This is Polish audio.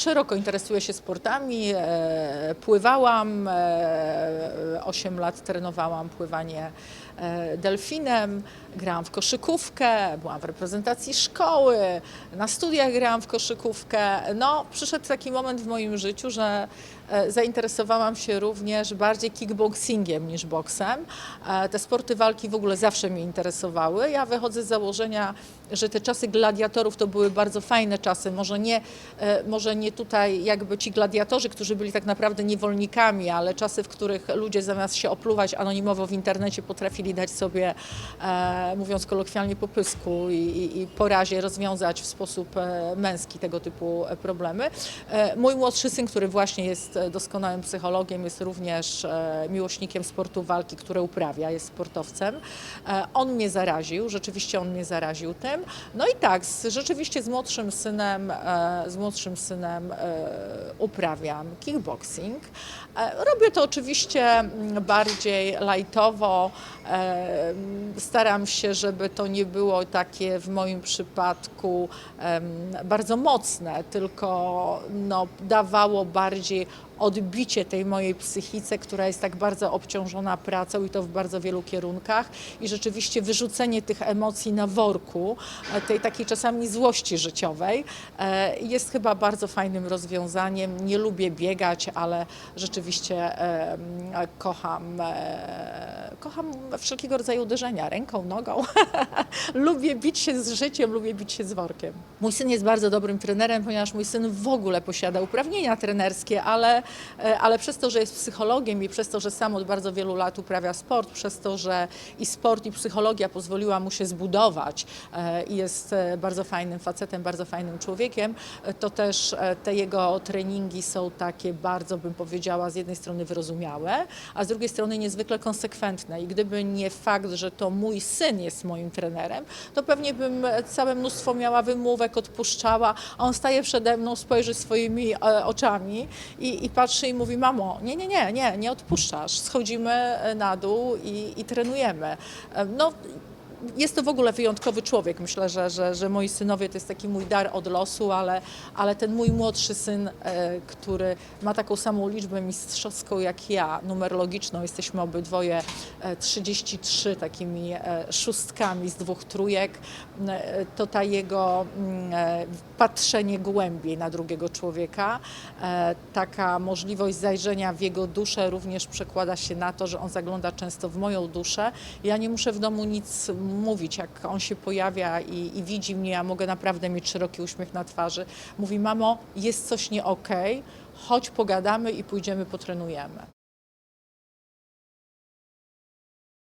Szeroko interesuję się sportami, e, pływałam, e, 8 lat trenowałam pływanie e, delfinem, grałam w koszykówkę, byłam w reprezentacji szkoły, na studiach grałam w koszykówkę. No, przyszedł taki moment w moim życiu, że e, zainteresowałam się również bardziej kickboxingiem niż boksem. E, Te sporty walki w ogóle zawsze mnie interesowały. Ja wychodzę z założenia, że te czasy gladiatorów to były bardzo fajne czasy. Może nie, e, może nie tutaj jakby ci gladiatorzy, którzy byli tak naprawdę niewolnikami, ale czasy, w których ludzie zamiast się opluwać anonimowo w internecie potrafili dać sobie, e, mówiąc kolokwialnie, po pysku i, i, i po razie rozwiązać w sposób e, męski tego typu e, problemy. E, Mój młodszy syn, który właśnie jest e, doskonałym psychologiem, jest również e, miłośnikiem sportu walki, które uprawia, jest sportowcem. E, On mnie zaraził, rzeczywiście on mnie zaraził tym. No i tak, z, rzeczywiście z młodszym synem, e, z młodszym synem e, uprawiam kickboxing. E, Robię to oczywiście mm, bardziej lajtowo. e, Staram się, żeby to nie było takie w moim przypadku bardzo mocne, tylko no, dawało bardziej odbicie tej mojej psychice, która jest tak bardzo obciążona pracą i to w bardzo wielu kierunkach i rzeczywiście wyrzucenie tych emocji na worku, e, tej takiej czasami złości życiowej e, jest chyba bardzo fajnym rozwiązaniem. Nie lubię biegać, ale rzeczywiście kocham, e, kocham wszelkiego rodzaju uderzenia ręką, nogą. lubię bić się z życiem, lubię bić się z workiem. Mój syn jest bardzo dobrym trenerem, ponieważ mój syn w ogóle posiada uprawnienia trenerskie, ale, e, ale przez to, że jest psychologiem i przez to, że sam od bardzo wielu lat uprawia sport, przez to, że i sport, i psychologia pozwoliła mu się zbudować e, i jest e, bardzo fajnym facetem, bardzo fajnym człowiekiem, to też te jego treningi są takie bardzo, bym powiedziała, z jednej strony wyrozumiałe, a z drugiej strony niezwykle konsekwentne. I gdyby nie fakt, że to mój syn jest moim trenerem, to pewnie bym całe mnóstwo miała wymówek, odpuszczała, a on staje przede mną, spojrzy swoimi e, oczami i, i patrzy i mówi, mamo, nie, nie, nie, nie, nie odpuszczasz, schodzimy e, na dół i, i trenujemy. E, No, jest to w ogóle wyjątkowy człowiek. Myślę, że, że, że moi synowie to jest taki mój dar od losu, ale, ale ten mój młodszy syn, e, który ma taką samą liczbę mistrzowską jak ja, numerologiczną, jesteśmy obydwoje e, 33 takimi e, szóstkami z dwóch trójek, e, to ta jego mm, e, patrzenie głębiej na drugiego człowieka, e, taka możliwość zajrzenia w jego duszę również przekłada się na to, że on zagląda często w moją duszę. Ja nie muszę w domu nic mówić, jak on się pojawia i, i widzi mnie, ja mogę naprawdę mieć szeroki uśmiech na twarzy. Mówi, mamo, jest coś nie okej, chodź pogadamy i pójdziemy, potrenujemy.